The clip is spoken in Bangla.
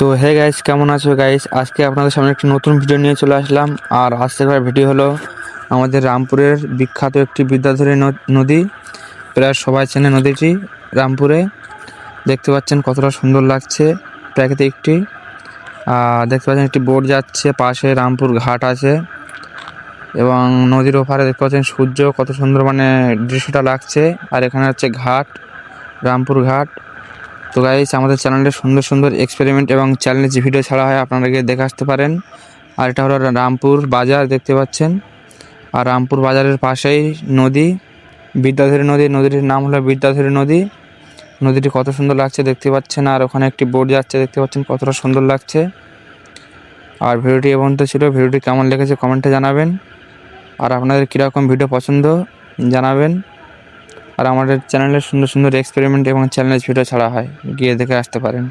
তো হে গাইস কেমন আছো গাইস আজকে আপনাদের সামনে একটি নতুন ভিডিও নিয়ে চলে আসলাম। আর আজকের ভিডিও হলো আমাদের রামপুরের বিখ্যাত একটি বিদ্যাধরী নদী। প্রায় সবাই চেনে নদীটি রামপুরে। দেখতে পাচ্ছেন কতটা সুন্দর লাগছে প্রাকৃতিকটি আর দেখতে পাচ্ছেন একটি বোট যাচ্ছে, পাশে রামপুর ঘাট আছে। এবং নদীর ওপারে দেখতে পাচ্ছেন সূর্য, কত সুন্দর মানে দৃশ্যটা লাগছে। আর এখানে হচ্ছে ঘাট, রামপুর ঘাট। তো গাইস আমাদের চ্যানেলে সুন্দর সুন্দর এক্সপেরিমেন্ট এবং চ্যালেঞ্জ ভিডিও ছাড়া হয় আপনারা গিয়ে দেখে আসতে পারেন। আর এটা হলো রামপুর বাজার, দেখতে পাচ্ছেন। আর রামপুর বাজারের পাশেই নদী, বিদ্যাধরী নদী। নদীটির নাম হলো বিদ্যাধরী নদী। নদীটি কত সুন্দর লাগছে দেখতে পাচ্ছেন। আর ওখানে একটি বোর্ড যাচ্ছে, দেখতে পাচ্ছেন কতটা সুন্দর লাগছে। আর ভিডিওটি এ পর্যন্ত ছিল। ভিডিওটি কেমন লেগেছে কমেন্টে জানাবেন। আর আপনাদের কীরকম ভিডিও পছন্দ, জানাবেন। আর আমাদের চ্যানেলে সুন্দর সুন্দর এক্সপেরিমেন্ট এবং চ্যালেঞ্জ ভিডিও ছাড়া হয়। গিয়ে দেখে আসতে পারেন।